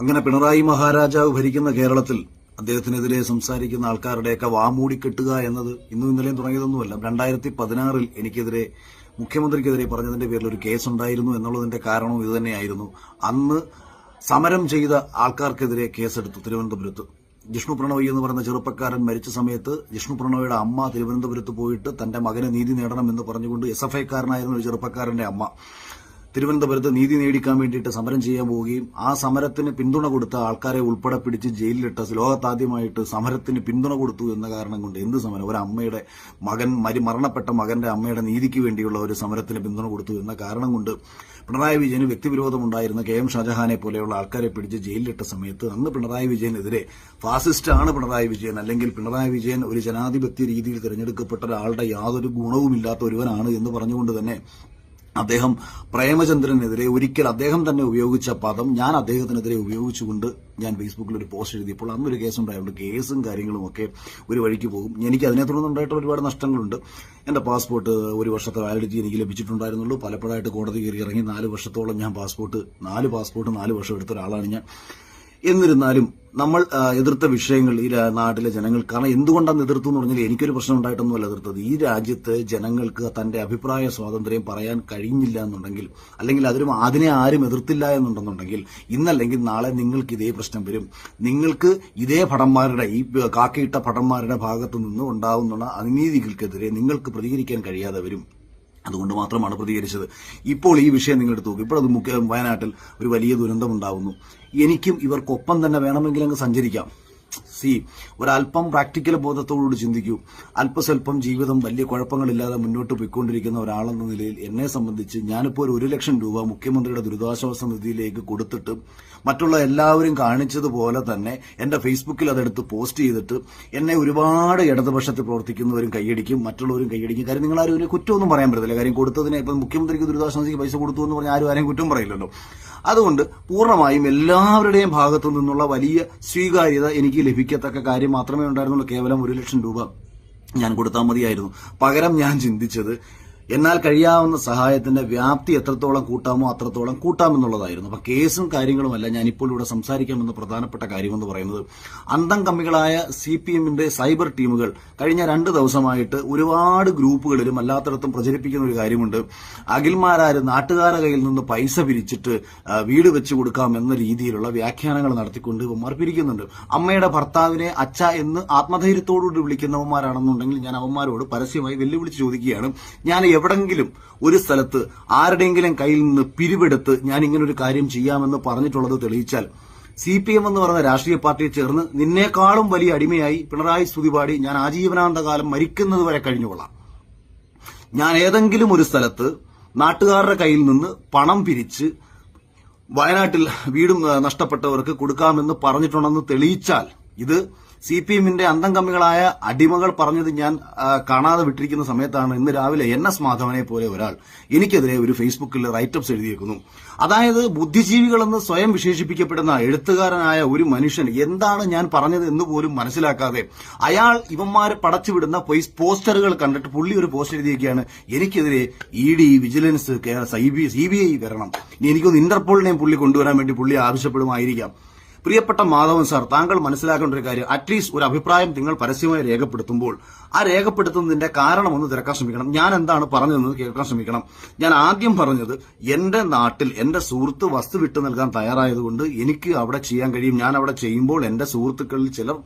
അങ്ങനെ പിണറായി മഹാരാജാവ് ഭരിക്കുന്ന കേരളത്തിൽ അദ്ദേഹത്തിനെതിരെ സംസാരിക്കുന്ന ആൾക്കാരുടെയൊക്കെ വാമൂടി കെട്ടുക എന്നത് ഇന്നും ഇന്നലെയും തുടങ്ങിയതൊന്നുമല്ല. രണ്ടായിരത്തി പതിനാറിൽ എനിക്കെതിരെ മുഖ്യമന്ത്രിക്കെതിരെ പറഞ്ഞതിന്റെ പേരിൽ ഒരു കേസ് ഉണ്ടായിരുന്നു എന്നുള്ളതിന്റെ കാരണവും ഇതുതന്നെയായിരുന്നു അന്ന് സമരം ചെയ്ത ആൾക്കാർക്കെതിരെ കേസെടുത്തു തിരുവനന്തപുരത്ത്. ജിഷ്ണു പ്രണോയ് എന്ന് പറയുന്ന ചെറുപ്പക്കാരൻ മരിച്ച സമയത്ത് ജിഷ്ണു പ്രണോയുടെ അമ്മ തിരുവനന്തപുരത്ത് പോയിട്ട് തന്റെ മകനെ നീതി നേടണം എന്ന് പറഞ്ഞുകൊണ്ട് എസ് എഫ് ഐക്കാരനായിരുന്ന ഒരു ചെറുപ്പക്കാരന്റെ അമ്മ. തിരുവനന്തപുരത്ത് നീതി നേടിക്കാൻ വേണ്ടിയിട്ട് സമരം ചെയ്യാൻ പോവുകയും ആ സമരത്തിന് പിന്തുണ കൊടുത്ത ആൾക്കാരെ ഉൾപ്പെടെ പിടിച്ച് ജയിലിലിട്ട ലോകത്താദ്യമായിട്ട് സമരത്തിന് പിന്തുണ കൊടുത്തു എന്ന കാരണം കൊണ്ട് എന്ത് സമരം? ഒരു അമ്മയുടെ മകൻ മരി മരണപ്പെട്ട മകന്റെ അമ്മയുടെ നീതിക്ക് വേണ്ടിയുള്ള ഒരു സമരത്തിന് പിന്തുണ കൊടുത്തു എന്ന കാരണം കൊണ്ട് പിണറായി വിജയന് വ്യക്തിവിരോധമുണ്ടായിരുന്ന കെ എം ഷാജഹാനെ പോലെയുള്ള ആൾക്കാരെ പിടിച്ച് ജയിലിലിട്ട സമയത്ത് അന്ന് പിണറായി വിജയനെതിരെ ഫാസിസ്റ്റ് ആണ് പിണറായി വിജയൻ അല്ലെങ്കിൽ പിണറായി വിജയൻ ഒരു ജനാധിപത്യ രീതിയിൽ തിരഞ്ഞെടുക്കപ്പെട്ട ഒരാളുടെ യാതൊരു ഗുണവുമില്ലാത്ത ഒരുവനാണ് എന്ന് പറഞ്ഞുകൊണ്ട് തന്നെ അദ്ദേഹം പ്രേമചന്ദ്രനെതിരെ ഒരിക്കൽ അദ്ദേഹം തന്നെ ഉപയോഗിച്ച പദം ഞാൻ അദ്ദേഹത്തിനെതിരെ ഉപയോഗിച്ചുകൊണ്ട് ഞാൻ ഫേസ്ബുക്കിൽ ഒരു പോസ്റ്റ് എഴുതിയപ്പോൾ അന്നൊരു കേസ് ഉണ്ടായതുകൊണ്ട് കേസും കാര്യങ്ങളും ഒക്കെ ഒരു വഴിക്ക് പോകും. എനിക്ക് അതിനെ തുടർന്നുണ്ടായിട്ട് ഒരുപാട് നഷ്ടങ്ങളുണ്ട്. എന്റെ പാസ്പോർട്ട് ഒരു വർഷത്തെ വാലിഡിറ്റി എനിക്ക് ലഭിച്ചിട്ടുണ്ടായിരുന്നുള്ളൂ. പലപ്പോഴായിട്ട് കോടതി കയറി ഇറങ്ങി നാല് വർഷത്തോളം ഞാൻ പാസ്പോർട്ട് നാല് പാസ്പോർട്ട് നാല് വർഷം എടുത്ത ഒരാളാണ് ഞാൻ. എന്നിരുന്നാലും നമ്മൾ എതിർത്ത വിഷയങ്ങൾ ഈ നാട്ടിലെ ജനങ്ങൾ കാരണം എന്തുകൊണ്ടാണ് എതിർത്തു എന്ന് പറഞ്ഞാൽ എനിക്കൊരു പ്രശ്നം ഉണ്ടായിട്ടൊന്നുമല്ല എതിർത്തത്. ഈ രാജ്യത്ത് ജനങ്ങൾക്ക് തന്റെ അഭിപ്രായ സ്വാതന്ത്ര്യം പറയാൻ കഴിഞ്ഞില്ല എന്നുണ്ടെങ്കിൽ അല്ലെങ്കിൽ അതിനും അതിനെ ആരും എതിർത്തില്ല എന്നുണ്ടെന്നുണ്ടെങ്കിൽ ഇന്നല്ലെങ്കിൽ നാളെ നിങ്ങൾക്ക് ഇതേ പ്രശ്നം വരും. നിങ്ങൾക്ക് ഇതേ ഭടന്മാരുടെ ഈ കാക്കയിട്ട ഭടന്മാരുടെ ഭാഗത്തു നിന്ന് ഉണ്ടാവുന്ന അനീതികൾക്കെതിരെ നിങ്ങൾക്ക് പ്രതികരിക്കാൻ കഴിയാതെ വരും. അതുകൊണ്ട് മാത്രമാണ് പ്രതികരിച്ചത്. ഇപ്പോൾ ഈ വിഷയം നിങ്ങൾ നോക്കും. ഇപ്പോൾ അത് മുഖ്യ വയനാട്ടിൽ ഒരു വലിയ ദുരന്തമുണ്ടാകുന്നു എനിക്കും ഇവർക്കൊപ്പം തന്നെ വേണമെങ്കിൽ അങ്ങ് സഞ്ചരിക്കാം. സി ഒരല്പം പ്രാക്ടിക്കൽ ബോധത്തോടുകൂടി ചിന്തിക്കൂ. അല്പസ്വല്പം ജീവിതം വലിയ കുഴപ്പങ്ങളില്ലാതെ മുന്നോട്ട് പോയിക്കൊണ്ടിരിക്കുന്ന ഒരാളെന്ന നിലയിൽ എന്നെ സംബന്ധിച്ച് ഞാനിപ്പോൾ ഒരു ലക്ഷം രൂപ മുഖ്യമന്ത്രിയുടെ ദുരിതാശ്വാസ നിധിയിലേക്ക് കൊടുത്തിട്ട് മറ്റുള്ള എല്ലാവരും കാണിച്ചതുപോലെ തന്നെ എന്റെ ഫേസ്ബുക്കിൽ അതെടുത്ത് പോസ്റ്റ് ചെയ്തിട്ട് എന്നെ ഒരുപാട് ഇടതുപക്ഷത്തിൽ പ്രവർത്തിക്കുന്നവരും കൈയടിക്കും മറ്റുള്ളവരും കൈയടിക്കും. കാര്യം നിങ്ങൾ ആരും കുറ്റമൊന്നും പറയാൻ പറ്റത്തില്ല. കാര്യം കൊടുത്തതിനെ ഇപ്പം മുഖ്യമന്ത്രിക്ക് ദുരിതാശ്വാസ പൈസ കൊടുത്തു എന്ന് പറഞ്ഞാൽ ആരും ആരെയും കുറ്റം പറയില്ലല്ലോ. അതുകൊണ്ട് പൂർണമായും എല്ലാവരുടെയും ഭാഗത്തു നിന്നുള്ള വലിയ സ്വീകാര്യത എനിക്ക് ലഭിക്കത്തക്ക കാര്യം മാത്രമേ ഉണ്ടായിരുന്നുള്ളൂ. കേവലം ഒരു ലക്ഷം രൂപ ഞാൻ കൊടുത്താൽ മതിയായിരുന്നു. പകരം ഞാൻ ചിന്തിച്ചത് എന്നാൽ കഴിയാവുന്ന സഹായത്തിന്റെ വ്യാപ്തി എത്രത്തോളം കൂട്ടാമോ അത്രത്തോളം കൂട്ടാമെന്നുള്ളതായിരുന്നു. അപ്പൊ കേസും കാര്യങ്ങളുമല്ല ഞാനിപ്പോൾ ഇവിടെ സംസാരിക്കാമെന്ന് പ്രധാനപ്പെട്ട കാര്യമെന്ന് പറയുന്നത്. അന്തം കമ്മികളായ സി പി എമ്മിന്റെ സൈബർ ടീമുകൾ കഴിഞ്ഞ രണ്ട് ദിവസമായിട്ട് ഒരുപാട് ഗ്രൂപ്പുകളിലും അല്ലാത്തടത്തും പ്രചരിപ്പിക്കുന്ന ഒരു കാര്യമുണ്ട്. അഖിൽമാരാര് നാട്ടുകാരുടെ കയ്യിൽ നിന്ന് പൈസ പിരിച്ചിട്ട് വീട് വെച്ചു കൊടുക്കാം എന്ന രീതിയിലുള്ള വ്യാഖ്യാനങ്ങൾ നടത്തിക്കൊണ്ട് ഇവന്മാർ പിരിക്കുന്നുണ്ട്. അമ്മയുടെ ഭർത്താവിനെ അച്ഛ എന്ന് ആത്മധൈര്യത്തോടുകൂടി വിളിക്കുന്നവന്മാരാണെന്നുണ്ടെങ്കിൽ ഞാൻ അവന്മാരോട് പരസ്യമായി വെല്ലുവിളിച്ച് ചോദിക്കുകയാണ്. ഞാൻ എവിടെങ്കിലും ഒരു സ്ഥലത്ത് ആരുടെയെങ്കിലും കയ്യിൽ നിന്ന് പിരിവെടുത്ത് ഞാൻ ഇങ്ങനെ ഒരു കാര്യം ചെയ്യാമെന്ന് പറഞ്ഞിട്ടുള്ളത് തെളിയിച്ചാൽ സി പി എം എന്ന് പറയുന്ന രാഷ്ട്രീയ പാർട്ടിയെ ചേർന്ന് നിന്നേക്കാളും വലിയ അടിമയായി പിണറായി സ്തുതിപാടി ഞാൻ ആജീവനാന്ത കാലം മരിക്കുന്നത് വരെ കഴിഞ്ഞുകൊള്ളാം. ഞാൻ ഏതെങ്കിലും ഒരു സ്ഥലത്ത് നാട്ടുകാരുടെ കയ്യിൽ നിന്ന് പണം പിരിച്ച് വയനാട്ടിൽ വീടും നഷ്ടപ്പെട്ടവർക്ക് കൊടുക്കാമെന്ന് പറഞ്ഞിട്ടുണ്ടെന്ന് തെളിയിച്ചാൽ ഇത് സി പി എമ്മിന്റെ അന്തം കമ്മികളായ അടിമകൾ പറഞ്ഞത് ഞാൻ കാണാതെ വിട്ടിരിക്കുന്ന സമയത്താണ്. ഇന്ന് രാവിലെ എൻ എസ് മാധവനെ പോലെ ഒരാൾ എനിക്കെതിരെ ഒരു ഫേസ്ബുക്കിൽ റൈറ്റ് അപ്സ് എഴുതിയേക്കുന്നു. അതായത് ബുദ്ധിജീവികളെന്ന് സ്വയം വിശേഷിപ്പിക്കപ്പെടുന്ന എഴുത്തുകാരനായ ഒരു മനുഷ്യൻ എന്താണ് ഞാൻ പറഞ്ഞത് എന്ന് പോലും മനസ്സിലാക്കാതെ അയാൾ ഇവന്മാര് പടച്ചുവിടുന്ന പോസ്റ്ററുകൾ കണ്ടിട്ട് പുള്ളി ഒരു പോസ്റ്റ് എഴുതിയൊക്കെയാണ് എനിക്കെതിരെ E D vigilance C B I വരണം. ഇനി എനിക്കൊന്ന് ഇന്റർപോളിനെയും പുള്ളി കൊണ്ടുവരാൻ വേണ്ടി പുള്ളി ആവശ്യപ്പെടുമായിരിക്കാം. പ്രിയപ്പെട്ട മാധവൻ സാർ താങ്കൾ മനസ്സിലാക്കേണ്ട ഒരു കാര്യം. അറ്റ്ലീസ്റ്റ് ഒരു അഭിപ്രായം നിങ്ങൾ പരസ്യമായി രേഖപ്പെടുത്തുമ്പോൾ ആ രേഖപ്പെടുത്തുന്നതിന്റെ കാരണം ഒന്ന് തിരക്കാൻ ശ്രമിക്കണം. ഞാൻ എന്താണ് പറഞ്ഞതെന്ന് കേൾക്കാൻ ശ്രമിക്കണം. ഞാൻ ആദ്യം പറഞ്ഞത് എന്റെ നാട്ടിൽ എന്റെ സുഹൃത്ത് വസ്തു വിട്ടു നൽകാൻ തയ്യാറായതുകൊണ്ട് എനിക്ക് അവിടെ ചെയ്യാൻ കഴിയും. ഞാൻ അവിടെ ചെയ്യുമ്പോൾ എന്റെ സുഹൃത്തുക്കളിൽ ചിലർ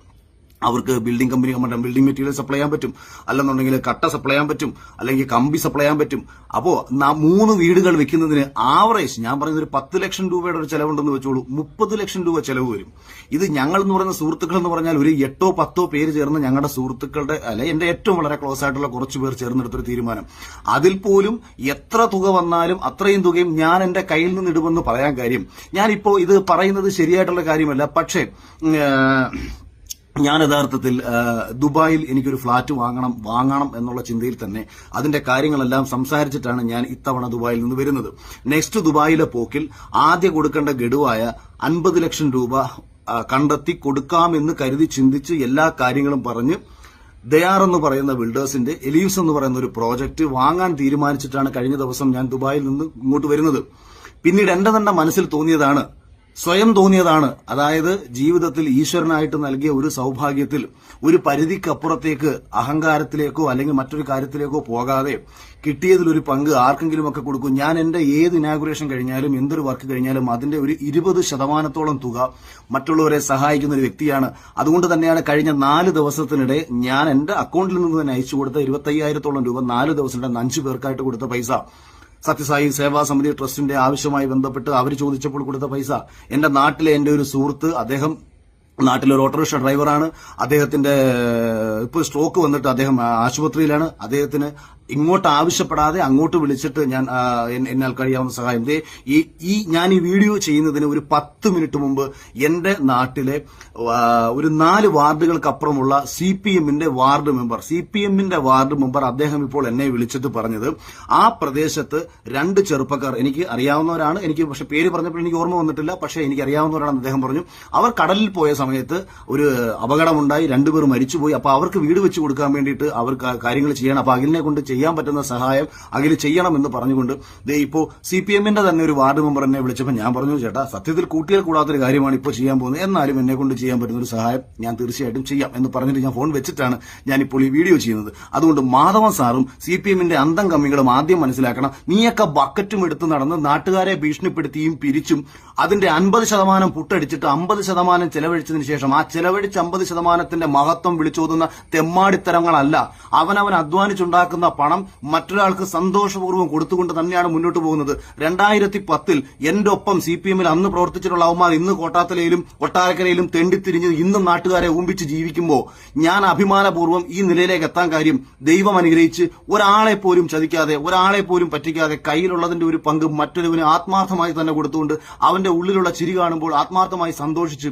അവർക്ക് ബിൽഡിംഗ് കമ്പനി മറ്റേ ബിൽഡിംഗ് മെറ്റീരിയൽ സപ്ലൈ ചെയ്യാൻ പറ്റും. അല്ലെന്നുണ്ടെങ്കിൽ കട്ട സപ്ലൈ ചെയ്യാൻ പറ്റും. അല്ലെങ്കിൽ കമ്പി സപ്ലൈ ചെയ്യാൻ പറ്റും. അപ്പോൾ മൂന്ന് വീടുകൾ വെക്കുന്നതിന് ആവറേജ് ഞാൻ പറയുന്നത് ഒരു പത്ത് ലക്ഷം രൂപയുടെ ഒരു ചെലവുണ്ടെന്ന് വെച്ചോളൂ. മുപ്പത് ലക്ഷം രൂപ ചെലവ് വരും. ഇത് ഞങ്ങൾ എന്ന് പറയുന്ന സുഹൃത്തുക്കൾ എന്ന് പറഞ്ഞാൽ ഒരു എട്ടോ പത്തോ പേര് ചേർന്ന് ഞങ്ങളുടെ സുഹൃത്തുക്കളുടെ അല്ലെ എന്റെ ഏറ്റവും വളരെ ക്ലോസ് ആയിട്ടുള്ള കുറച്ച് പേർ ചേർന്നെടുത്തൊരു തീരുമാനം. അതിൽ പോലും എത്ര തുക വന്നാലും അത്രയും തുകയും ഞാൻ എന്റെ കയ്യിൽ നിന്ന് ഇടുമെന്ന് പറയാൻ കാര്യം. ഞാനിപ്പോ ഇത് പറയുന്നത് ശരിയായിട്ടുള്ള കാര്യമല്ല. പക്ഷേ ഞാൻ യഥാർത്ഥത്തിൽ ദുബായിൽ എനിക്കൊരു ഫ്ളാറ്റ് വാങ്ങണം വാങ്ങണം എന്നുള്ള ചിന്തയിൽ തന്നെ അതിന്റെ കാര്യങ്ങളെല്ലാം സംസാരിച്ചിട്ടാണ് ഞാൻ ഇത്തവണ ദുബായിൽ നിന്ന് വരുന്നത്. നെക്സ്റ്റ് ദുബായിലെ പോക്കിൽ ആദ്യ കൊടുക്കേണ്ട ഗഡുവായ അൻപത് ലക്ഷം രൂപ കണ്ടെത്തി കൊടുക്കാമെന്ന് കരുതി ചിന്തിച്ച് എല്ലാ കാര്യങ്ങളും പറഞ്ഞ് ദയാർ എന്ന് പറയുന്ന ബിൽഡേഴ്സിന്റെ എലീവ്സ് എന്ന് പറയുന്ന ഒരു പ്രോജക്റ്റ് വാങ്ങാൻ തീരുമാനിച്ചിട്ടാണ് കഴിഞ്ഞ ദിവസം ഞാൻ ദുബായിൽ നിന്ന് ഇങ്ങോട്ട് വരുന്നത്. പിന്നീട് എന്റെ തന്നെ മനസ്സിൽ തോന്നിയതാണ് സ്വയം തോന്നിയതാണ്. അതായത് ജീവിതത്തിൽ ഈശ്വരനായിട്ട് നൽകിയ ഒരു സൗഭാഗ്യത്തിൽ ഒരു പരിധിക്കപ്പുറത്തേക്ക് അഹങ്കാരത്തിലേക്കോ അല്ലെങ്കിൽ മറ്റൊരു കാര്യത്തിലേക്കോ പോകാതെ കിട്ടിയതിൽ ഒരു പങ്ക് ആർക്കെങ്കിലും ഒക്കെ കൊടുക്കും. ഞാൻ എന്റെ ഏത് ഇനാഗുറേഷൻ കഴിഞ്ഞാലും എന്തൊരു വർക്ക് കഴിഞ്ഞാലും അതിന്റെ ഒരു ഇരുപത് ശതമാനത്തോളം തുക മറ്റുള്ളവരെ സഹായിക്കുന്ന ഒരു വ്യക്തിയാണ്. അതുകൊണ്ട് തന്നെയാണ് കഴിഞ്ഞ നാല് ദിവസത്തിനിടെ ഞാൻ എന്റെ അക്കൗണ്ടിൽ നിന്ന് തന്നെ അയച്ചു കൊടുത്ത ഇരുപത്തയ്യായിരത്തോളം രൂപ നാല് ദിവസത്തിനിടെ അഞ്ചു പേർക്കായിട്ട് കൊടുത്ത പൈസ. സത്യസായി സേവാ സമിതി ട്രസ്റ്റിന്റെ ആവശ്യമായി ബന്ധപ്പെട്ട് അവർ ചോദിച്ചപ്പോൾ കൊടുത്ത പൈസ എന്റെ നാട്ടിലെ എന്റെ ഒരു സുഹൃത്ത് അദ്ദേഹം നാട്ടിലെ ഒരു ഓട്ടോറിക്ഷ ഡ്രൈവറാണ്. അദ്ദേഹത്തിന്റെ ഇപ്പോൾ സ്ട്രോക്ക് വന്നിട്ട് അദ്ദേഹം ആശുപത്രിയിലാണ്. അദ്ദേഹത്തിന് ഇങ്ങോട്ട് ആവശ്യപ്പെടാതെ അങ്ങോട്ട് വിളിച്ചിട്ട് ഞാൻ എന്നാൽ കഴിയാവുന്ന സഹായം. ദേ ഈ ഞാൻ ഈ വീഡിയോ ചെയ്യുന്നതിന് ഒരു പത്ത് മിനിറ്റ് മുമ്പ് എന്റെ നാട്ടിലെ ഒരു നാല് വാർഡുകൾക്കപ്പുറമുള്ള സി പി എമ്മിന്റെ വാർഡ് മെമ്പർ സി പി എമ്മിന്റെ വാർഡ് മെമ്പർ അദ്ദേഹം ഇപ്പോൾ എന്നെ വിളിച്ചിട്ട് പറഞ്ഞത് ആ പ്രദേശത്ത് രണ്ട് ചെറുപ്പക്കാർ എനിക്ക് അറിയാവുന്നവരാണ്. എനിക്ക് പക്ഷെ പേര് പറഞ്ഞപ്പോൾ എനിക്ക് ഓർമ്മ വന്നിട്ടില്ല. പക്ഷേ എനിക്ക് അറിയാവുന്നവരാണെന്ന് അദ്ദേഹം പറഞ്ഞു. അവർ കടലിൽ പോയ സമയത്ത് ഒരു അപകടമുണ്ടായി രണ്ടുപേർ മരിച്ചുപോയി. അപ്പൊ അവർക്ക് വീട് വെച്ച് കൊടുക്കാൻ വേണ്ടിയിട്ട് അവർക്ക് കാര്യങ്ങൾ ചെയ്യണം. അപ്പൊ അഖിലിനെ കൊണ്ട് ചെയ്യാൻ പറ്റുന്ന സഹായം അഖിൽ ചെയ്യണം എന്ന് പറഞ്ഞുകൊണ്ട് ദേ ഇപ്പോ സി പി എമ്മിന്റെ തന്നെ ഒരു വാർഡ് മെമ്പർ എന്നെ വിളിച്ചപ്പോൾ ഞാൻ പറഞ്ഞു ചേട്ടാ സത്യത്തിൽ കൂട്ടിയാൽ കൂടാത്തൊരു കാര്യമാണ് ഇപ്പോൾ ചെയ്യാൻ പോകുന്നത്. എന്നാലും എന്നെ കൊണ്ട് ചെയ്യാൻ പറ്റുന്ന ഒരു സഹായം ഞാൻ തീർച്ചയായിട്ടും ചെയ്യാം. എന്ന് പറഞ്ഞിട്ട് ഞാൻ ഫോൺ വെച്ചിട്ടാണ് ഞാൻ ഇപ്പോൾ ഈ വീഡിയോ ചെയ്യുന്നത്. അതുകൊണ്ട് മാധവൻ സാറും സി പി എമ്മിന്റെ അന്തം കമ്മികളും ആദ്യം മനസ്സിലാക്കണം നീയൊക്കെ ബക്കറ്റും എടുത്ത് നടന്ന് നാട്ടുകാരെ ഭീഷണിപ്പെടുത്തിയും പിരിച്ചും അതിന്റെ അൻപത് ശതമാനം പുട്ടടിച്ചിട്ട് അമ്പത് ശതമാനം ചെലവഴിച്ചതിന് ശേഷം ആ ചെലവഴിച്ച അമ്പത് ശതമാനത്തിന്റെ മഹത്വം വിളിച്ചോതുന്ന തെമ്മാടിത്തരങ്ങളല്ല. അവനവൻ അധ്വാനിച്ചുണ്ടാക്കുന്ന പണം മറ്റൊരാൾക്ക് സന്തോഷപൂർവം കൊടുത്തുകൊണ്ട് തന്നെയാണ് മുന്നോട്ട് പോകുന്നത്. രണ്ടായിരത്തി പത്തിൽ എന്റെ ഒപ്പം സി പി എമ്മിൽ അന്ന് പ്രവർത്തിച്ചിട്ടുള്ള അവന്മാർ ഇന്ന് കോട്ടാത്തലയിലും കൊട്ടാരക്കരയിലും തെണ്ടിത്തിരിഞ്ഞ് ഇന്നും നാട്ടുകാരെ ഊമ്പിച്ച് ജീവിക്കുമ്പോൾ ഞാൻ അഭിമാനപൂർവം ഈ നിലയിലേക്ക് എത്താൻ കാര്യം ദൈവം അനുഗ്രഹിച്ച് ഒരാളെ പോലും ചതിക്കാതെ ഒരാളെ പോലും പറ്റിക്കാതെ കയ്യിലുള്ളതിന്റെ ഒരു പങ്ക് മറ്റൊരുവിന് ആത്മാർത്ഥമായി തന്നെ കൊടുത്തുകൊണ്ട് അവന്റെ ഉള്ളിലുള്ള ചിരി കാണുമ്പോൾ ആത്മാർത്ഥമായി സന്തോഷിച്ച്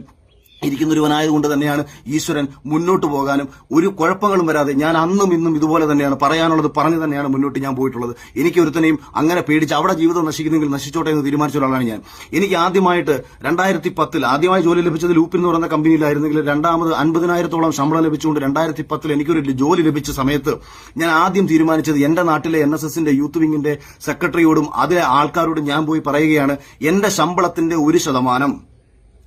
ഇരിക്കുന്നൊരുവനായതുകൊണ്ട് തന്നെയാണ് ഈശ്വരൻ മുന്നോട്ട് പോകാനും ഒരു കുഴപ്പങ്ങളും വരാതെ ഞാൻ അന്നും ഇന്നും ഇതുപോലെ തന്നെയാണ് പറയാനുള്ളത് പറഞ്ഞു തന്നെയാണ് മുന്നോട്ട് ഞാൻ പോയിട്ടുള്ളത്. എനിക്ക് ഒരുത്തനെയും അങ്ങനെ പേടിച്ച് അവിടെ ജീവിതം നശിക്കുന്നെങ്കിൽ നശിച്ചോട്ടെ എന്ന് തീരുമാനിച്ച ഒരാളാണ് ഞാൻ. എനിക്ക് ആദ്യമായിട്ട് രണ്ടായിരത്തി പത്തിൽ ആദ്യമായി ജോലി ലഭിച്ചത് ലൂപ്പിൽ എന്ന് പറയുന്ന കമ്പനിയിലായിരുന്നെങ്കിൽ രണ്ടാമത് അൻപതിനായിരത്തോളം ശമ്പളം ലഭിച്ചുകൊണ്ട് രണ്ടായിരത്തി പത്തിൽ എനിക്കൊരു ജോലി ലഭിച്ച സമയത്ത് ഞാൻ ആദ്യം തീരുമാനിച്ചത് എന്റെ നാട്ടിലെ എൻ എസ് എസിന്റെ യൂത്ത് വിങ്ങിന്റെ സെക്രട്ടറിയോടും അതിലെ ആൾക്കാരോടും ഞാൻ പോയി പറയുകയാണ് എന്റെ ശമ്പളത്തിന്റെ ഒരു ശതമാനം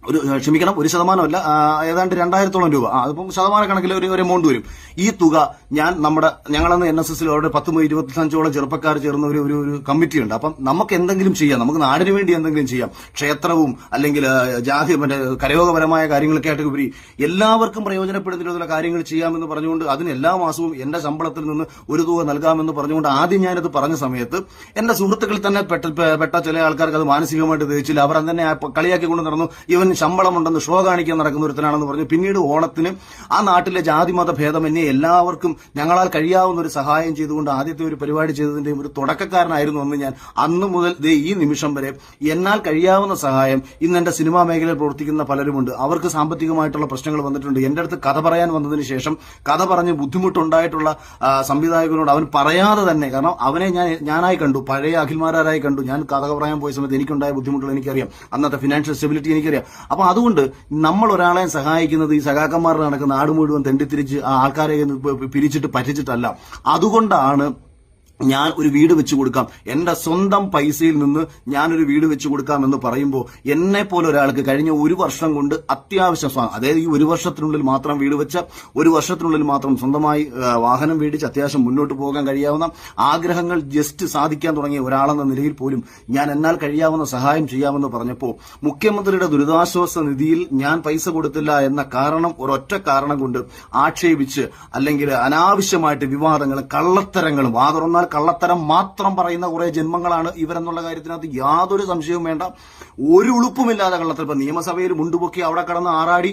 ഒരു ക്ഷമിക്കണം ഒരു ശതമാനമല്ല ഏതാണ്ട് രണ്ടായിരത്തോളം രൂപ. ആ, അതിപ്പം ശതമാന കണക്കിൽ ഒരു ഒരു എമൗണ്ട് വരും. ഈ തുക ഞാൻ നമ്മുടെ ഞങ്ങളന്ന് എൻ എസ് എസിൽ അവിടെ പത്ത് ഇരുപത്തഞ്ചോളം ചെറുപ്പക്കാർ ചേർന്ന ഒരു ഒരു ഒരു കമ്മിറ്റി ഉണ്ട് അപ്പം നമുക്ക് എന്തെങ്കിലും ചെയ്യാം. നമുക്ക് നാടിന് വേണ്ടി എന്തെങ്കിലും ചെയ്യാം. ക്ഷേത്രവും അല്ലെങ്കിൽ ജാതി മറ്റേ കരയോഗപരമായ കാര്യങ്ങളൊക്കെ ആയിട്ട് ഉപരി എല്ലാവർക്കും പ്രയോജനപ്പെടുന്ന കാര്യങ്ങൾ ചെയ്യാമെന്ന് പറഞ്ഞുകൊണ്ട് അതിന് എല്ലാ മാസവും എന്റെ ശമ്പളത്തിൽ നിന്ന് ഒരു തുക നൽകാമെന്ന് പറഞ്ഞുകൊണ്ട് ആദ്യം ഞാനത് പറഞ്ഞ സമയത്ത് എന്റെ സുഹൃത്തുക്കൾ തന്നെ പെട്ട ചില ആൾക്കാർക്ക് അത് മാനസികമായിട്ട് ദഹിച്ചില്ല അവർ തന്നെ കളിയാക്കി കൊണ്ട് നടന്നു. ഇവൻ ശമ്പളമുണ്ടെന്ന് ഷോ കാണിക്കാൻ നടക്കുന്ന ഒരുത്തനാണെന്ന് പറഞ്ഞു. പിന്നീട് ഓണത്തിന് ആ നാട്ടിലെ ജാതി മത ഭേദം എന്നെ എല്ലാവർക്കും ഞങ്ങളാൽ കഴിയാവുന്ന ഒരു സഹായം ചെയ്തുകൊണ്ട് ആദ്യത്തെ ഒരു പരിപാടി ചെയ്തതിന്റെയും ഒരു തുടക്കക്കാരനായിരുന്നു അന്ന് ഞാൻ അന്ന് മുതൽ ദേ ഈ നിമിഷം വരെ എന്നാൽ കഴിയാവുന്ന സഹായം ഇന്ന് എന്റെ സിനിമാ മേഖലയിൽ പ്രവർത്തിക്കുന്ന പലരുമുണ്ട്. അവർക്ക് സാമ്പത്തികമായിട്ടുള്ള പ്രശ്നങ്ങൾ വന്നിട്ടുണ്ട്. എന്റെ അടുത്ത് കഥ പറയാൻ വന്നതിന് ശേഷം കഥ പറഞ്ഞ് ബുദ്ധിമുട്ടുണ്ടായിട്ടുള്ള സംവിധായകനോട് അവൻ പറയാതെ തന്നെ കാരണം അവനെ ഞാൻ ഞാനായി കണ്ടു. പഴയ അഖിൽമാരായി കണ്ടു. ഞാൻ കഥ പറയാൻ പോയ സമയത്ത് എനിക്കുണ്ടായ ബുദ്ധിമുട്ടുകൾ എനിക്കറിയാം. അന്നത്തെ ഫിനാൻഷ്യൽ സ്റ്റെബിലിറ്റി എനിക്കറിയാം. അപ്പൊ അതുകൊണ്ട് നമ്മൾ ഒരാളെ സഹായിക്കുന്നത് ഈ സഖാക്കന്മാരുടെ നടക്കുന്ന നാട് മുഴുവൻ തെണ്ടിത്തിരിച്ച് ആൾക്കാരെ പിരിച്ചിട്ട് പറ്റിച്ചിട്ടല്ല. അതുകൊണ്ടാണ് ഞാൻ ഒരു വീട് വെച്ചു കൊടുക്കാം. എന്റെ സ്വന്തം പൈസയിൽ നിന്ന് ഞാനൊരു വീട് വെച്ചു കൊടുക്കാം എന്ന് പറയുമ്പോൾ എന്നെ പോലെ ഒരാൾക്ക് കഴിഞ്ഞ ഒരു വർഷം കൊണ്ട് അത്യാവശ്യം അതായത് ഈ ഒരു വർഷത്തിനുള്ളിൽ മാത്രം വീട് വെച്ച ഒരു വർഷത്തിനുള്ളിൽ മാത്രം സ്വന്തമായി വാഹനം മേടിച്ച് അത്യാവശ്യം മുന്നോട്ട് പോകാൻ കഴിയാവുന്ന ആഗ്രഹങ്ങൾ ജസ്റ്റ് സാധിക്കാൻ തുടങ്ങിയ ഒരാളെന്ന നിലയിൽ പോലും ഞാൻ എന്നാൽ കഴിയാവുന്ന സഹായം ചെയ്യാമെന്ന് പറഞ്ഞപ്പോൾ മുഖ്യമന്ത്രിയുടെ ദുരിതാശ്വാസ നിധിയിൽ ഞാൻ പൈസ കൊടുത്തില്ല എന്ന കാരണം ഒരൊറ്റ കാരണം കൊണ്ട് ആക്ഷേപിച്ച് അല്ലെങ്കിൽ അനാവശ്യമായിട്ട് വിവാദങ്ങളും കള്ളത്തരങ്ങളും വാ തുറന്നാൽ കള്ളത്തരം മാത്രം പറയുന്ന കുറെ ജന്മങ്ങളാണ് ഇവരെന്നുള്ള കാര്യത്തിനകത്ത് യാതൊരു സംശയവും വേണ്ട. ഒരു ഉളുപ്പുമില്ലാതെ കള്ളത്തരം. ഇപ്പൊ നിയമസഭയിൽ മുണ്ടുപൊക്കി അവിടെ കടന്ന് ആറാടി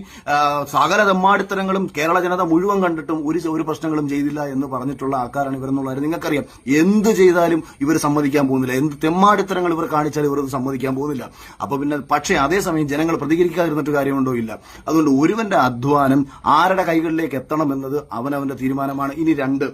സകല തെമ്മാടിത്തരങ്ങളും കേരള ജനത മുഴുവൻ കണ്ടിട്ടും ഒരു ഒരു പ്രശ്നങ്ങളും ചെയ്തില്ല എന്ന് പറഞ്ഞിട്ടുള്ള ആൾക്കാരാണ് ഇവരെന്നുള്ള കാര്യം നിങ്ങൾക്കറിയാം എന്ത് ചെയ്താലും ഇവർ സമ്മതിക്കാൻ പോകുന്നില്ല. എന്ത് തെമ്മാടിത്തരങ്ങൾ ഇവർ കാണിച്ചാലും ഇവർ സമ്മതിക്കാൻ പോകുന്നില്ല. അപ്പൊ പിന്നെ പക്ഷേ അതേസമയം ജനങ്ങൾ പ്രതികരിക്കാതിരുന്നിട്ട് കാര്യമുണ്ടോ ഇല്ല. അതുകൊണ്ട് ഒരുവന്റെ അധ്വാനം ആരുടെ കൈകളിലേക്ക് എത്തണം എന്നത് അവനവന്റെ തീരുമാനമാണ്. ഇനി രണ്ട്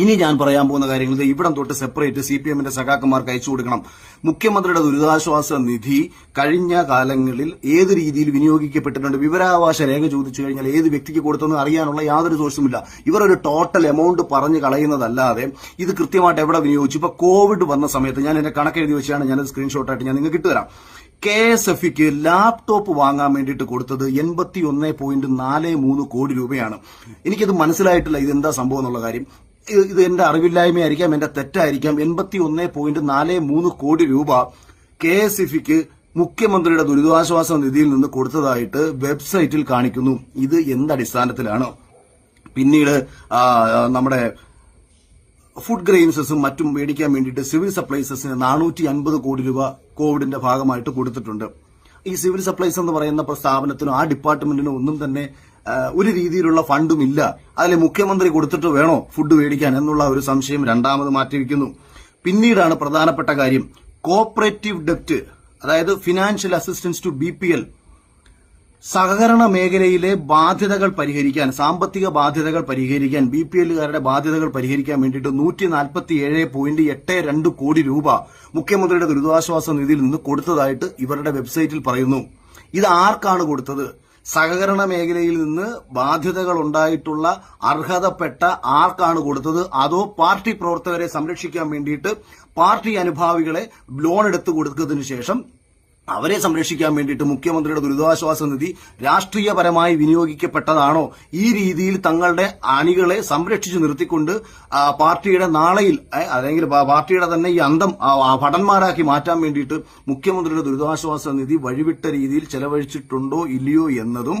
ഇനി ഞാൻ പറയാൻ പോകുന്ന കാര്യങ്ങൾ ഇവിടം തൊട്ട് സെപ്പറേറ്റ് സി പി എമ്മിന്റെ സഖാക്കന്മാർക്ക് അയച്ചു കൊടുക്കണം. മുഖ്യമന്ത്രിയുടെ ദുരിതാശ്വാസ നിധി കഴിഞ്ഞ കാലങ്ങളിൽ ഏത് രീതിയിൽ വിനിയോഗിക്കപ്പെട്ടിട്ടുണ്ട്? വിവരാവകാശ രേഖ ചോദിച്ചു കഴിഞ്ഞാൽ ഏത് വ്യക്തിക്ക് കൊടുത്തെന്ന് അറിയാനുള്ള യാതൊരു സോഴ്സുമില്ല ഇവർ ഒരു ടോട്ടൽ എമൗണ്ട് പറഞ്ഞു കളയുന്നതല്ലാതെ ഇത് കൃത്യമായിട്ട് എവിടെ വിനിയോഗിച്ചു? ഇപ്പൊ കോവിഡ് വന്ന സമയത്ത് ഞാൻ എന്റെ കണക്ക് എഴുതി വെച്ചാണ് ഞാനത് സ്ക്രീൻഷോട്ടായിട്ട് ഞാൻ നിങ്ങൾക്ക് ഇട്ടുതരാം കെ എസ് എഫ് ലാപ്ടോപ്പ് വാങ്ങാൻ വേണ്ടിയിട്ട് കൊടുത്തത് എൺപത്തി ഒന്ന് പോയിന്റ് നാല് മൂന്ന് കോടി രൂപയാണ്. എനിക്കത് മനസ്സിലായിട്ടില്ല ഇത് എന്താ സംഭവം എന്നുള്ള കാര്യം. ഇത് എന്റെ അറിവില്ലായ്മയായിരിക്കാം എന്റെ തെറ്റായിരിക്കാം. എൺപത്തി ഒന്ന് പോയിന്റ് നാല് മൂന്ന് കോടി രൂപ കെ എസ് ഇഫിക്ക് മുഖ്യമന്ത്രിയുടെ ദുരിതാശ്വാസ നിധിയിൽ നിന്ന് കൊടുത്തതായിട്ട് വെബ്സൈറ്റിൽ കാണിക്കുന്നു. ഇത് എന്തടിസ്ഥാനത്തിലാണ്? പിന്നീട് നമ്മുടെ ഫുഡ് ഗ്രെയിൻസസും മറ്റും മേടിക്കാൻ വേണ്ടിയിട്ട് സിവിൽ സപ്ലൈസസിന് നാനൂറ്റി അൻപത് കോടി രൂപ കോവിഡിന്റെ ഭാഗമായിട്ട് കൊടുത്തിട്ടുണ്ട്. ഈ സിവിൽ സപ്ലൈസ് എന്ന് പറയുന്ന സ്ഥാപനത്തിനും ആ ഡിപ്പാർട്ട്മെന്റിനും ഒന്നും തന്നെ ഒരു രീതിയിലുള്ള ഫണ്ടും ഇല്ല. അതിലെ മുഖ്യമന്ത്രി കൊടുത്തിട്ട് വേണോ ഫുഡ് മേടിക്കാൻ എന്നുള്ള ഒരു സംശയം രണ്ടാമത് മാറ്റിവെക്കുന്നു. പിന്നീടാണ് പ്രധാനപ്പെട്ട കാര്യം. കോപ്പറേറ്റീവ് ഡെപ്റ്റ് അതായത് financial assistance to B P L സഹകരണ മേഖലയിലെ ബാധ്യതകൾ പരിഹരിക്കാൻ സാമ്പത്തിക ബാധ്യതകൾ പരിഹരിക്കാൻ ബി പി എല്ലുകാരുടെ ബാധ്യതകൾ പരിഹരിക്കാൻ വേണ്ടിയിട്ട് നൂറ്റി നാൽപ്പത്തി ഏഴ് പോയിന്റ് എട്ട് രണ്ട് കോടി രൂപ മുഖ്യമന്ത്രിയുടെ ദുരിതാശ്വാസ നിധിയിൽ നിന്ന് കൊടുത്തതായിട്ട് ഇവരുടെ വെബ്സൈറ്റിൽ പറയുന്നു. ഇത് ആർക്കാണ് കൊടുത്തത്? സഹകരണ മേഖലയിൽ നിന്ന് ബാധ്യതകൾ ഉണ്ടായിട്ടുള്ള അർഹതപ്പെട്ട ആർക്കാണ് കൊടുത്തത്? അതോ പാർട്ടി പ്രവർത്തകരെ സംരക്ഷിക്കാൻ വേണ്ടിയിട്ട് പാർട്ടി അനുഭാവികളെ ലോൺ എടുത്തു കൊടുത്തതിനു ശേഷം അവരെ സംരക്ഷിക്കാൻ വേണ്ടിയിട്ട് മുഖ്യമന്ത്രിയുടെ ദുരിതാശ്വാസ നിധി രാഷ്ട്രീയപരമായി വിനിയോഗിക്കപ്പെട്ടതാണോ? ഈ രീതിയിൽ തങ്ങളുടെ അണികളെ സംരക്ഷിച്ചു നിർത്തിക്കൊണ്ട് പാർട്ടിയുടെ നാളെയിൽ അല്ലെങ്കിൽ പാർട്ടിയുടെ തന്നെ ഈ അന്തം ഭടന്മാരാക്കി മാറ്റാൻ വേണ്ടിയിട്ട് മുഖ്യമന്ത്രിയുടെ ദുരിതാശ്വാസ നിധി വഴിവിട്ട രീതിയിൽ ചെലവഴിച്ചിട്ടുണ്ടോ ഇല്ലയോ എന്നതും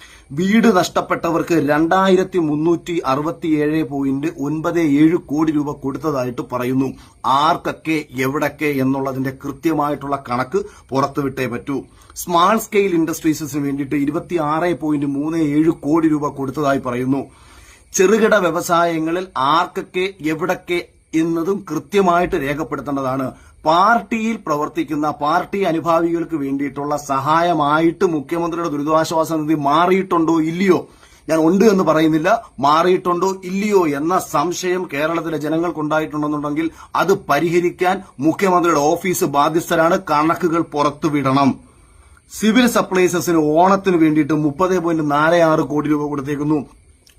വീട് നഷ്ടപ്പെട്ടവർക്ക് രണ്ടായിരത്തി മുന്നൂറ്റി അറുപത്തിയേഴ് പോയിന്റ് ഒൻപത് ഏഴ് കോടി രൂപ കൊടുത്തതായിട്ട് പറയുന്നു. ആർക്കൊക്കെ എവിടൊക്കെ എന്നുള്ളതിന്റെ കൃത്യമായിട്ടുള്ള കണക്ക് പുറത്തുവിട്ടേ പറ്റൂ. സ്മാൾ സ്കെയിൽ ഇൻഡസ്ട്രീസിന് വേണ്ടിയിട്ട് ഇരുപത്തി ആറ് പോയിന്റ് മൂന്ന് ഏഴ് കോടി രൂപ കൊടുത്തതായി പറയുന്നു. ചെറുകിട വ്യവസായങ്ങളിൽ ആർക്കൊക്കെ എവിടൊക്കെ എന്നതും കൃത്യമായിട്ട് രേഖപ്പെടുത്തേണ്ടതാണ്. പാർട്ടിയിൽ പ്രവർത്തിക്കുന്ന പാർട്ടി അനുഭാവികൾക്ക് വേണ്ടിയിട്ടുള്ള സഹായമായിട്ട് മുഖ്യമന്ത്രിയുടെ ദുരിതാശ്വാസ നിധി മാറിയിട്ടുണ്ടോ ഇല്ലയോ? ഞാൻ ഉണ്ട് എന്ന് പറയുന്നില്ല. മാറിയിട്ടുണ്ടോ ഇല്ലയോ എന്ന സംശയം കേരളത്തിലെ ജനങ്ങൾക്കുണ്ടായിട്ടുണ്ടെന്നുണ്ടെങ്കിൽ അത് പരിഹരിക്കാൻ മുഖ്യമന്ത്രിയുടെ ഓഫീസ് ബാധ്യസ്ഥരാണ്. കണക്കുകൾ പുറത്തുവിടണം. സിവിൽ സപ്ലൈസസിന് ഓണത്തിന് വേണ്ടിയിട്ട് മുപ്പത് പോയിന്റ് നാല് ആറ് കോടി രൂപ കൊടുത്തേക്കുന്നു.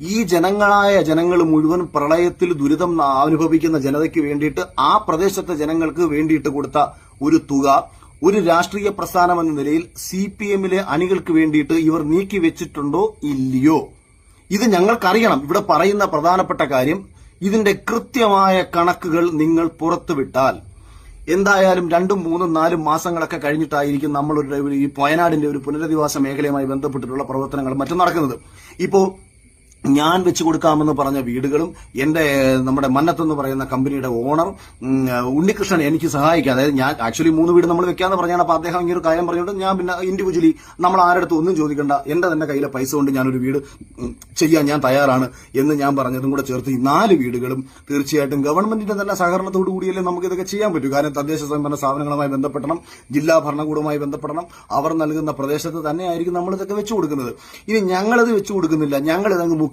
ഈ ജനങ്ങളായ ജനങ്ങൾ മുഴുവൻ പ്രളയത്തിൽ ദുരിതം അനുഭവിക്കുന്ന ജനതയ്ക്ക് വേണ്ടിയിട്ട് ആ പ്രദേശത്തെ ജനങ്ങൾക്ക് വേണ്ടിയിട്ട് കൊടുത്ത ഒരു തുക ഒരു രാഷ്ട്രീയ പ്രസ്ഥാനം എന്ന നിലയിൽ സി പി എമ്മിലെ അണികൾക്ക് വേണ്ടിയിട്ട് ഇവർ നീക്കി വെച്ചിട്ടുണ്ടോ ഇല്ലയോ? ഇത് ഞങ്ങൾക്കറിയണം. ഇവിടെ പറയുന്ന പ്രധാനപ്പെട്ട കാര്യം ഇതിന്റെ കൃത്യമായ കണക്കുകൾ നിങ്ങൾ പുറത്തുവിട്ടാൽ. എന്തായാലും രണ്ടും മൂന്നും നാലും മാസങ്ങളൊക്കെ കഴിഞ്ഞിട്ടായിരിക്കും നമ്മളൊരു ഈ വയനാടിന്റെ ഒരു പുനരധിവാസ മേഖലയുമായി ബന്ധപ്പെട്ടിട്ടുള്ള പ്രവർത്തനങ്ങൾ മറ്റും നടക്കുന്നത്. ഇപ്പോ ഞാൻ വെച്ചു കൊടുക്കാമെന്ന് പറഞ്ഞ വീടുകളും എന്റെ നമ്മുടെ മന്നത്ത് എന്ന് പറയുന്ന കമ്പനിയുടെ ഓണർ ഉണ്ണികൃഷ്ണൻ എനിക്ക് സഹായിക്കുക അതായത് ഞാൻ ആക്ച്വലി മൂന്ന് വീട് നമ്മൾ വെക്കാന്ന് പറഞ്ഞാണ് അപ്പൊ അദ്ദേഹം ഇങ്ങനെ ഒരു കാര്യം പറഞ്ഞിട്ട് ഞാൻ പിന്നെ ഇൻഡിവിജ്വലി നമ്മൾ ആരടുത്ത് ഒന്നും ചോദിക്കണ്ട. എന്റെ തന്നെ കയ്യിലെ പൈസ കൊണ്ട് ഞാനൊരു വീട് ചെയ്യാൻ ഞാൻ തയ്യാറാണ് എന്ന് ഞാൻ പറഞ്ഞതും കൂടെ ചേർത്ത് ഈ നാല് വീടുകളും തീർച്ചയായിട്ടും ഗവൺമെന്റിന്റെ തന്നെ സഹകരണത്തോടു കൂടിയല്ലേ നമുക്ക് ഇതൊക്കെ ചെയ്യാൻ പറ്റൂ. കാരണം തദ്ദേശ സ്വയംഭരണ സ്ഥാപനങ്ങളുമായി ബന്ധപ്പെടണം ജില്ലാ ഭരണകൂടവുമായി ബന്ധപ്പെടണം. അവർ നൽകുന്ന പ്രദേശത്ത് തന്നെയായിരിക്കും നമ്മൾ ഇതൊക്കെ വെച്ചു കൊടുക്കുന്നത്. ഇനി ഞങ്ങളിത് വെച്ചു കൊടുക്കുന്നില്ല. ഞങ്ങൾ ഇതങ്ങ്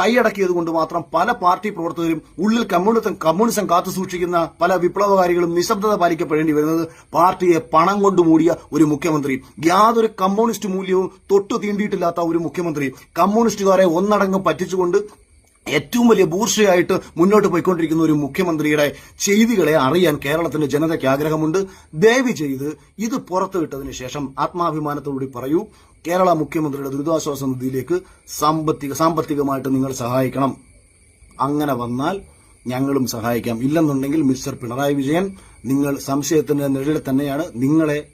കൈയടക്കിയത് കൊണ്ട് മാത്രം പല പാർട്ടി പ്രവർത്തകരും ഉള്ളിൽ കമ്മ്യൂണിസം കമ്മ്യൂണിസം കാത്തു സൂക്ഷിക്കുന്ന പല വിപ്ലവകാരികളും നിശബ്ദത പാലിക്കപ്പെടേണ്ടി വരുന്നത് പാർട്ടിയെ പണം കൊണ്ട് മൂടിയ ഒരു മുഖ്യമന്ത്രി. യാതൊരു കമ്മ്യൂണിസ്റ്റ് മൂല്യവും തൊട്ടു തീണ്ടിയിട്ടില്ലാത്ത ഒരു മുഖ്യമന്ത്രി. കമ്മ്യൂണിസ്റ്റുകാരെ ഒന്നടങ്കം പറ്റിച്ചുകൊണ്ട് ഏറ്റവും വലിയ ബൂർഷയായിട്ട് മുന്നോട്ട് പോയിക്കൊണ്ടിരിക്കുന്ന ഒരു മുഖ്യമന്ത്രിയുടെ ചെയ്തികളെ അറിയാൻ കേരളത്തിന്റെ ജനതയ്ക്ക് ആഗ്രഹമുണ്ട്. ദയവ് ചെയ്ത് ഇത് പുറത്തുവിട്ടതിന് ശേഷം ആത്മാഭിമാനത്തോടുകൂടി പറയൂ കേരള മുഖ്യമന്ത്രിയുടെ ദുരിതാശ്വാസ നിധിയിലേക്ക് സാമ്പത്തിക സാമ്പത്തികമായിട്ട് നിങ്ങൾ സഹായിക്കണം. അങ്ങനെ വന്നാൽ ഞങ്ങളും സഹായിക്കാം. ഇല്ലെന്നുണ്ടെങ്കിൽ മിസ്റ്റർ പിണറായി വിജയൻ നിങ്ങൾ സംശയത്തിന്റെ നിഴലിൽ തന്നെയാണ് നിങ്ങളെ